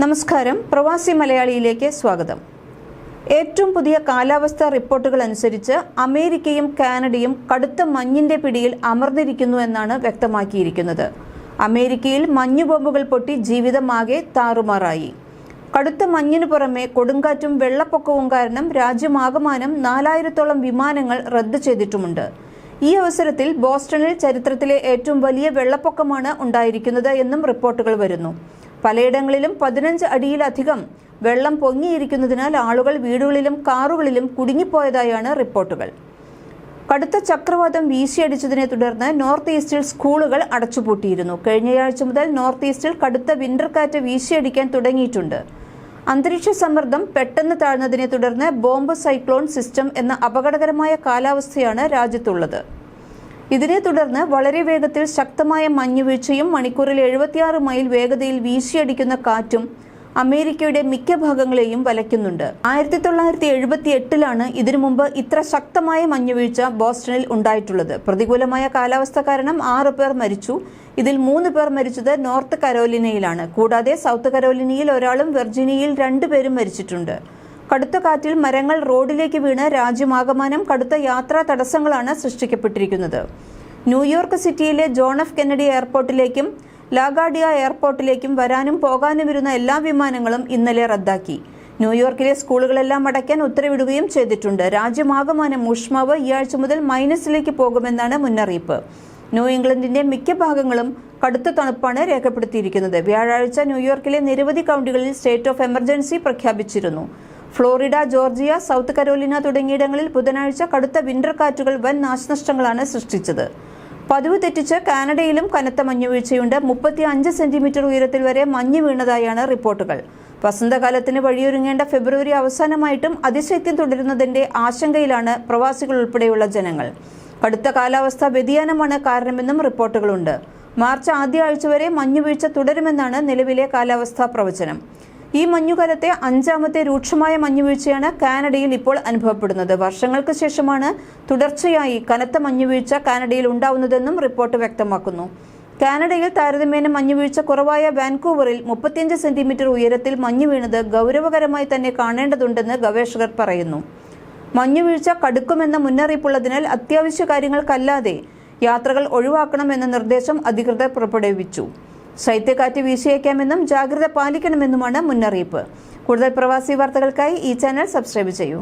നമസ്കാരം. പ്രവാസി മലയാളിയിലേക്ക് സ്വാഗതം. ഏറ്റവും പുതിയ കാലാവസ്ഥാ റിപ്പോർട്ടുകൾ അനുസരിച്ച് അമേരിക്കയും കാനഡയും കടുത്ത മഞ്ഞിന്റെ പിടിയിൽ അമർന്നിരിക്കുന്നു എന്നാണ് വ്യക്തമാക്കിയിരിക്കുന്നത്. അമേരിക്കയിൽ മഞ്ഞു ബോംബുകൾ പൊട്ടി ജീവിതമാകെ താറുമാറായി. കടുത്ത മഞ്ഞിനു പുറമെ കൊടുങ്കാറ്റും വെള്ളപ്പൊക്കവും കാരണം രാജ്യമാകമാനം നാലായിരത്തോളം വിമാനങ്ങൾ റദ്ദു ചെയ്തിട്ടുമുണ്ട്. ഈ അവസരത്തിൽ ബോസ്റ്റണിൽ ചരിത്രത്തിലെ ഏറ്റവും വലിയ വെള്ളപ്പൊക്കമാണ് ഉണ്ടായിരിക്കുന്നത് എന്നും റിപ്പോർട്ടുകൾ വരുന്നു. പലയിടങ്ങളിലും പതിനഞ്ച് അടിയിലധികം വെള്ളം പൊങ്ങിയിരിക്കുന്നതിനാൽ ആളുകൾ വീടുകളിലും കാറുകളിലും കുടുങ്ങിപ്പോയതായാണ് റിപ്പോർട്ടുകൾ. കടുത്ത ചക്രവാതം വീശിയടിച്ചതിനെ തുടർന്ന് നോർത്ത് ഈസ്റ്റിൽ സ്കൂളുകൾ അടച്ചുപൂട്ടിയിരുന്നു. കഴിഞ്ഞയാഴ്ച മുതൽ നോർത്ത് ഈസ്റ്റിൽ കടുത്ത വിന്റർ കാറ്റ് വീശിയടിക്കാൻ തുടങ്ങിയിട്ടുണ്ട്. അന്തരീക്ഷ സമ്മർദ്ദം പെട്ടെന്ന് താഴ്ന്നതിനെ തുടർന്ന് ബോംബ് സൈക്ലോൺ സിസ്റ്റം എന്ന അപകടകരമായ കാലാവസ്ഥയാണ് രാജ്യത്തുള്ളത്. ഇതിനെ തുടർന്ന് വളരെ വേഗത്തിൽ ശക്തമായ മഞ്ഞുവീഴ്ചയും മണിക്കൂറിൽ എഴുപത്തിയാറ് മൈൽ വേഗതയിൽ വീശിയടിക്കുന്ന കാറ്റും അമേരിക്കയുടെ മിക്ക ഭാഗങ്ങളെയും വലയ്ക്കുന്നുണ്ട്. ആയിരത്തി തൊള്ളായിരത്തി എഴുപത്തി എട്ടിലാണ് ഇതിനു മുമ്പ് ഇത്ര ശക്തമായ മഞ്ഞുവീഴ്ച ബോസ്റ്റണിൽ ഉണ്ടായിട്ടുള്ളത്. പ്രതികൂലമായ കാലാവസ്ഥ കാരണം ആറ് പേർ മരിച്ചു. ഇതിൽ മൂന്ന് പേർ മരിച്ചത് നോർത്ത് കരോലിനയിലാണ്. കൂടാതെ സൗത്ത് കരോലിനയിൽ ഒരാളും വെർജീനിയയിൽ രണ്ടുപേരും മരിച്ചിട്ടുണ്ട്. കടുത്ത കാറ്റിൽ മരങ്ങൾ റോഡിലേക്ക് വീണ് രാജ്യമാകമാനം കടുത്ത യാത്രാ തടസ്സങ്ങളാണ് സൃഷ്ടിക്കപ്പെട്ടിരിക്കുന്നത്. ന്യൂയോർക്ക് സിറ്റിയിലെ ജോൺ എഫ് കെന്നഡി എയർപോർട്ടിലേക്കും ലാഗാഡിയ എയർപോർട്ടിലേക്കും വരാനും പോകാനും വരുന്ന എല്ലാ വിമാനങ്ങളും ഇന്നലെ റദ്ദാക്കി. ന്യൂയോർക്കിലെ സ്കൂളുകളെല്ലാം അടയ്ക്കാൻ ഉത്തരവിടുകയും ചെയ്തിട്ടുണ്ട്. രാജ്യമാകമാനം ഊഷ്മാവ് ഈ ആഴ്ച മുതൽ മൈനസിലേക്ക് പോകുമെന്നാണ് മുന്നറിയിപ്പ്. ന്യൂ ഇംഗ്ലണ്ടിന്റെ മിക്ക ഭാഗങ്ങളും കടുത്ത തണുപ്പാണ് രേഖപ്പെടുത്തിയിരിക്കുന്നത്. വ്യാഴാഴ്ച ന്യൂയോർക്കിലെ നിരവധി കൗണ്ടികളിൽ സ്റ്റേറ്റ് ഓഫ് എമർജൻസി പ്രഖ്യാപിച്ചിരുന്നു. ഫ്ലോറിഡ ജോർജിയ സൗത്ത് കരോലിന തുടങ്ങിയിടങ്ങളിൽ ബുധനാഴ്ച കടുത്ത വിന്റർ കാറ്റുകൾ വൻ നാശനഷ്ടങ്ങളാണ് സൃഷ്ടിച്ചത്. പതിവ് തെറ്റിച്ച് കാനഡയിലും കനത്ത മഞ്ഞുവീഴ്ചയുണ്ട്. മുപ്പത്തി അഞ്ച് സെന്റിമീറ്റർ ഉയരത്തിൽ വരെ മഞ്ഞ് വീണതായാണ് റിപ്പോർട്ടുകൾ. വസന്തകാലത്തിന് വഴിയൊരുങ്ങേണ്ട ഫെബ്രുവരി അവസാനമായിട്ടും അതിശൈത്യം തുടരുന്നതിന്റെ ആശങ്കയിലാണ് പ്രവാസികൾ ഉൾപ്പെടെയുള്ള ജനങ്ങൾ. കടുത്ത കാലാവസ്ഥ വ്യതിയാനമാണ് കാരണമെന്നും റിപ്പോർട്ടുകളുണ്ട്. മാർച്ച് ആദ്യ ആഴ്ച വരെ മഞ്ഞുവീഴ്ച തുടരുമെന്നാണ് നിലവിലെ കാലാവസ്ഥാ പ്രവചനം. ഈ മഞ്ഞുകാലത്തെ അഞ്ചാമത്തെ രൂക്ഷമായ മഞ്ഞുവീഴ്ചയാണ് കാനഡയിൽ ഇപ്പോൾ അനുഭവപ്പെടുന്നത്. വർഷങ്ങൾക്ക് ശേഷമാണ് തുടർച്ചയായി കനത്ത മഞ്ഞുവീഴ്ച കാനഡയിൽ ഉണ്ടാവുന്നതെന്നും റിപ്പോർട്ട് വ്യക്തമാക്കുന്നു. കാനഡയിൽ താരതമ്യേന മഞ്ഞുവീഴ്ച കുറവായ വാൻകൂവറിൽ മുപ്പത്തിയഞ്ച് സെന്റിമീറ്റർ ഉയരത്തിൽ മഞ്ഞു വീണത് ഗൗരവകരമായി തന്നെ കാണേണ്ടതുണ്ടെന്ന് ഗവേഷകർ പറയുന്നു. മഞ്ഞുവീഴ്ച കടുക്കുമെന്ന മുന്നറിയിപ്പുള്ളതിനാൽ അത്യാവശ്യ കാര്യങ്ങൾക്കല്ലാതെ യാത്രകൾ ഒഴിവാക്കണമെന്ന നിർദ്ദേശം അധികൃതർ പുറപ്പെടുവിച്ചു. ശൈത്യക്കാറ്റ് വീശിയേക്കാമെന്നും ജാഗ്രത പാലിക്കണമെന്നുമാണ് മുന്നറിയിപ്പ്. കൂടുതൽ പ്രവാസി വാർത്തകൾക്കായി ഈ ചാനൽ സബ്സ്ക്രൈബ് ചെയ്യൂ.